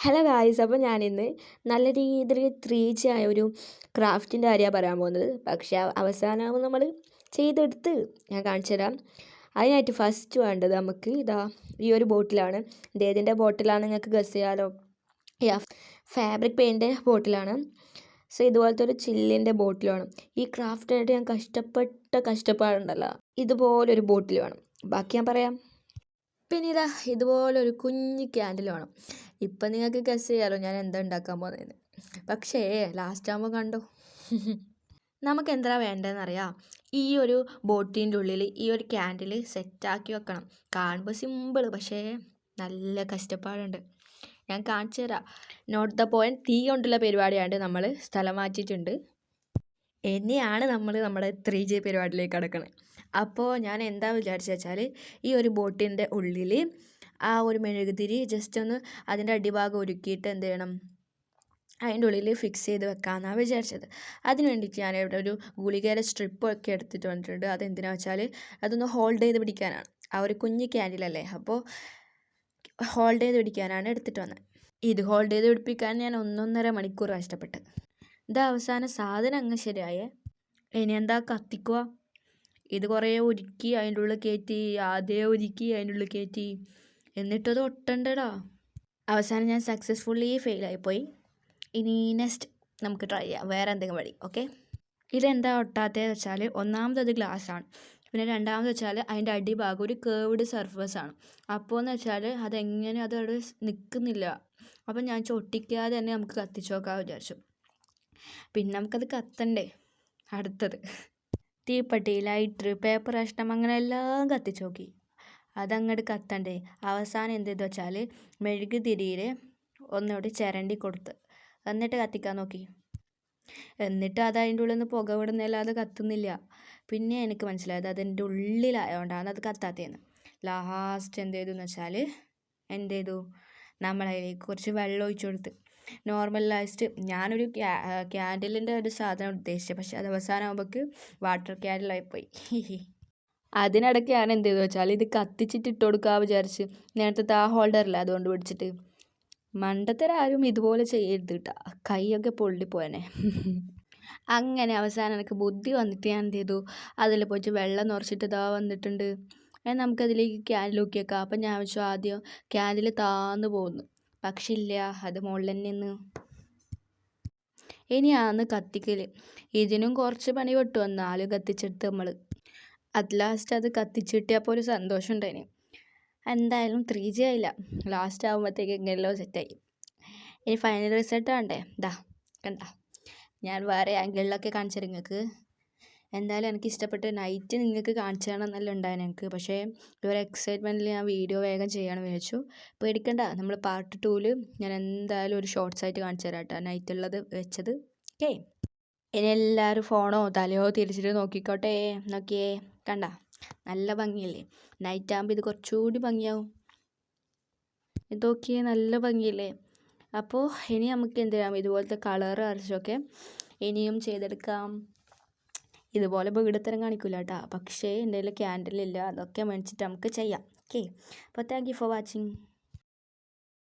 Hello guys അപ്പോൾ ഞാനിന്ന് നല്ല രീതിയിൽ ത്രീ ജി ആയ ഒരു ക്രാഫ്റ്റിന്റെ കാര്യമാണ് പറയാൻ പോകുന്നത്. പക്ഷേ അവസാനമാകുമ്പോൾ നമ്മൾ ചെയ്തെടുത്ത് ഞാൻ കാണിച്ചു തരാം. അതിനായിട്ട് ഫസ്റ്റ് വേണ്ടത് നമുക്ക് ഇതാ ഈ ഒരു ബോട്ടിലാണ്. ഇത് ബോട്ടിലാണ് നിങ്ങൾക്ക് ഗസ് ചെയ്യാലോ. യാ ഫാബ്രിക് പെയിന്റെ ബോട്ടിലാണ്. സോ ഇതുപോലത്തെ ഒരു ചില്ലിന്റെ ബോട്ടിൽ വേണം ഈ ക്രാഫ്റ്റിനായിട്ട് ഞാൻ കഷ്ടപ്പെട്ട കഷ്ടപ്പാടുണ്ടല്ലോ ഇതുപോലൊരു ബോട്ടിൽ വേണം. ബാക്കി ഞാൻ പറയാം. പിന്നെ ഇതാ ഇതുപോലൊരു കുഞ്ഞ് ക്യാൻഡിൽ വേണം. ഇപ്പം നിങ്ങൾക്ക് ഗസ് ചെയ്യാലോ ഞാൻ എന്താ ഉണ്ടാക്കാൻ പോകുന്നതെന്ന് പക്ഷേ ലാസ്റ്റ് ആകുമ്പോൾ കണ്ടോ? നമുക്ക് എന്താ വേണ്ടതെന്നറിയാം ഈ ഒരു ബോട്ടിന്റെ ഉള്ളിൽ ഈ ഒരു ക്യാൻഡിൽ സെറ്റാക്കി വെക്കണം. കാണുമ്പോൾ സിമ്പിൾ പക്ഷേ നല്ല കഷ്ടപ്പാടുണ്ട്. ഞാൻ കാണിച്ചു തരാം. നോട്ട് ദ പോയിന്റ് തീ കൊണ്ടുള്ള പരിപാടിയാണ്ട് നമ്മൾ സ്ഥലം മാറ്റിയിട്ടുണ്ട്. എന്നെയാണ് നമ്മൾ നമ്മുടെ ത്രീ ജി പരിപാടിയിലേക്ക് കടക്കുന്നത് അപ്പോൾ ഞാൻ എന്താ വിചാരിച്ചു വെച്ചാൽ ഈ ഒരു ബോട്ടിന്റെ ഉള്ളിൽ ആ ഒരു മെഴുകുതിരി ജസ്റ്റ് ഒന്ന് അതിന്റെ അടിഭാഗം ഒരുക്കിയിട്ട് എന്ത് ചെയ്യണം? അതിന്റെ ഉള്ളിൽ ഫിക്സ് ചെയ്ത് വെക്കാമെന്നാണ് വിചാരിച്ചത്. അതിന് വേണ്ടിയിട്ട് ഞാൻ ഇവിടെ ഒരു ഗുളികയുടെ സ്ട്രിപ്പൊക്കെ എടുത്തിട്ട് വന്നിട്ടുണ്ട്. അതെന്തിനാ വെച്ചാൽ അതൊന്ന് ഹോൾഡ് ചെയ്ത് പിടിക്കാനാണ്. ആ ഒരു കുഞ്ഞ് ക്യാൻഡിലല്ലേ അപ്പോൾ ഹോൾഡ് ചെയ്ത് പിടിക്കാനാണ് എടുത്തിട്ട് വന്നത് ഇത് ഹോൾഡ് ചെയ്ത് പിടിപ്പിക്കാൻ ഞാൻ ഒന്നൊന്നര മണിക്കൂർ കഷ്ടപ്പെട്ട് ഇത് അവസാന സാധനം അങ്ങ് ശരിയായേ. ഇനി എന്താ കത്തിക്കുക? ഇത് കുറേ ഒരുക്കി അതിന്റെ ഉള്ളിൽ കയറ്റി ആദ്യം ഒരുക്കി അതിന്റെ ഉള്ളിൽ കയറ്റി. എന്നിട്ടത് ഒട്ടണ്ടടാ. അവസാനം ഞാൻ സക്സസ്ഫുള്ളി ഫെയിലായിപ്പോയി ഇനി നെക്സ്റ്റ് നമുക്ക് ട്രൈ ചെയ്യാം. വേറെ എന്തെങ്കിലും വഴി ഓക്കെ ഇതെന്താ ഒട്ടാത്തതെന്ന് വെച്ചാൽ ഒന്നാമത് ഗ്ലാസ് ആണ്. പിന്നെ രണ്ടാമത് വെച്ചാൽ അതിന്റെ അടിഭാഗം ഒരു കേവ്ഡ് സർഫസ് ആണ്. അപ്പോൾ എന്ന് വെച്ചാൽ അതെങ്ങനെ അത് അവിടെ നിൽക്കുന്നില്ല അപ്പം ഞാൻ ചൊട്ടിക്കാതെ തന്നെ നമുക്ക് കത്തിച്ചു നോക്കാൻ വിചാരിച്ചു. പിന്നെ നമുക്കത് കത്തണ്ടേ? അടുത്തത്. തീപ്പെട്ടി ലൈറ്റർ പേപ്പർ കഷ്ണം അങ്ങനെ എല്ലാം കത്തിച്ചു നോക്കി. അതങ്ങോട്ട് കത്തണ്ടേ. അവസാനം എന്ത് ചെയ്തു വെച്ചാൽ മെഴുകുതിരിയിൽ ഒന്നുകൂടി ചിരണ്ടി കൊടുത്ത്. എന്നിട്ട് കത്തിക്കാൻ നോക്കി. എന്നിട്ട് അത് അതിന്റെ ഉള്ളിൽ നിന്ന് പുക വിടുന്നല്ലാതെ കത്തുന്നില്ല. പിന്നെ എനിക്ക് മനസ്സിലായത് അതിന്റെ ഉള്ളിലായതുകൊണ്ടാണ് അത് കത്താത്തതെന്ന്. ലാസ്റ്റ് എന്ത് ചെയ്തു എന്ന് വെച്ചാൽ എന്ത് ചെയ്തു നമ്മളതിലേക്ക് കുറച്ച് വെള്ളം ഒഴിച്ചു കൊടുത്ത്. നോർമൽ ലാസ്റ്റ് ഞാനൊരു ക്യാൻഡിലിന്റെ ഒരു സാധനം ഉദ്ദേശിച്ചത് പക്ഷെ അത് അവസാനമാകുമ്പോഴേക്ക് വാട്ടർ ക്യാൻഡിലായിപ്പോയി അതിനിടയ്ക്ക് ഞാൻ എന്ത് ചെയ്തു വെച്ചാൽ ഇത് കത്തിച്ചിട്ട് ഇട്ട് കൊടുക്കാൻ വിചാരിച്ച് നേരത്തെ ആ ഹോൾഡറില്ല അതുകൊണ്ട് പിടിച്ചിട്ട് മണ്ടത്തരാരും ഇതുപോലെ ചെയ്യരുത് കേട്ടോ കൈയൊക്കെ പൊള്ളിപ്പോയനെ അങ്ങനെ അവസാനം എനിക്ക് ബുദ്ധി വന്നിട്ട് ഞാൻ എന്ത് ചെയ്തു? അതിൽ പോയിട്ട് വെള്ളം നിറച്ചിട്ട് ഇതാ വന്നിട്ടുണ്ട്. നമുക്കതിലേക്ക് ക്യാൻഡിൽ നോക്കിയേക്കാം അപ്പം ഞാൻ വെച്ചു ആദ്യം ക്യാൻഡിൽ താന്ന് പോകുന്നു പക്ഷേ ഇല്ല അത് മുകളിൽ തന്നെ നിന്ന്. ആന്ന് കത്തിക്കൽ ഇതിനും കുറച്ച് പണി പെട്ടു. എന്നാലും കത്തിച്ചെടുത്ത് നമ്മൾ അത് ലാസ്റ്റ് അത് കത്തിച്ച് കിട്ടിയപ്പോൾ ഒരു സന്തോഷം ഉണ്ടായിന്. എന്തായാലും ത്രീ ജി ആയില്ല. ലാസ്റ്റ് ആകുമ്പോഴത്തേക്ക് എങ്ങനെയല്ലോ സെറ്റായി ഇനി ഫൈനൽ റിസൾട്ട് വേണ്ടേ ഇതാ കണ്ട. ഞാൻ വേറെ ആംഗിളിലൊക്കെ കാണിച്ചു നിങ്ങൾക്ക് എന്തായാലും എനിക്ക് ഇഷ്ടപ്പെട്ട നൈറ്റ് നിങ്ങൾക്ക് കാണിച്ചു തരണം എന്നല്ല ഉണ്ടായിരുന്നു എനിക്ക്. പക്ഷേ ഒരു എക്സൈറ്റ്മെന്റിൽ ഞാൻ വീഡിയോ വേഗം ചെയ്യണം വിചാരിച്ചു. പേടിക്കണ്ട നമ്മൾ പാർട്ട് ടൂവിൽ ഞാൻ എന്തായാലും ഒരു ഷോർട്സ് ആയിട്ട് കാണിച്ചു തരാം കേട്ടോ നൈറ്റുള്ളത് വെച്ചത്. ഓക്കെ ഇനി എല്ലാവരും ഫോണോ തലയോ തിരിച്ചിട്ട് നോക്കിക്കോട്ടെ. നോക്കിയേ കണ്ട? നല്ല ഭംഗിയില്ലേ? നൈറ്റ് ആകുമ്പോൾ ഇത് കുറച്ചുകൂടി ഭംഗിയാവും. ഇതൊക്കെ നല്ല ഭംഗിയില്ലേ? അപ്പോൾ ഇനി നമുക്ക് എന്ത് ചെയ്യാം? ഇതുപോലത്തെ കളർ അരച്ചൊക്കെ ഇനിയും ചെയ്തെടുക്കാം. ഇതുപോലെ വീടത്തരം കാണിക്കില്ല കേട്ടോ പക്ഷേ ക്യാൻഡിൽ ഇല്ല അതൊക്കെ മേടിച്ചിട്ട് നമുക്ക് ചെയ്യാം. ഓക്കെ അപ്പോൾ താങ്ക് യു ഫോർ വാച്ചിങ്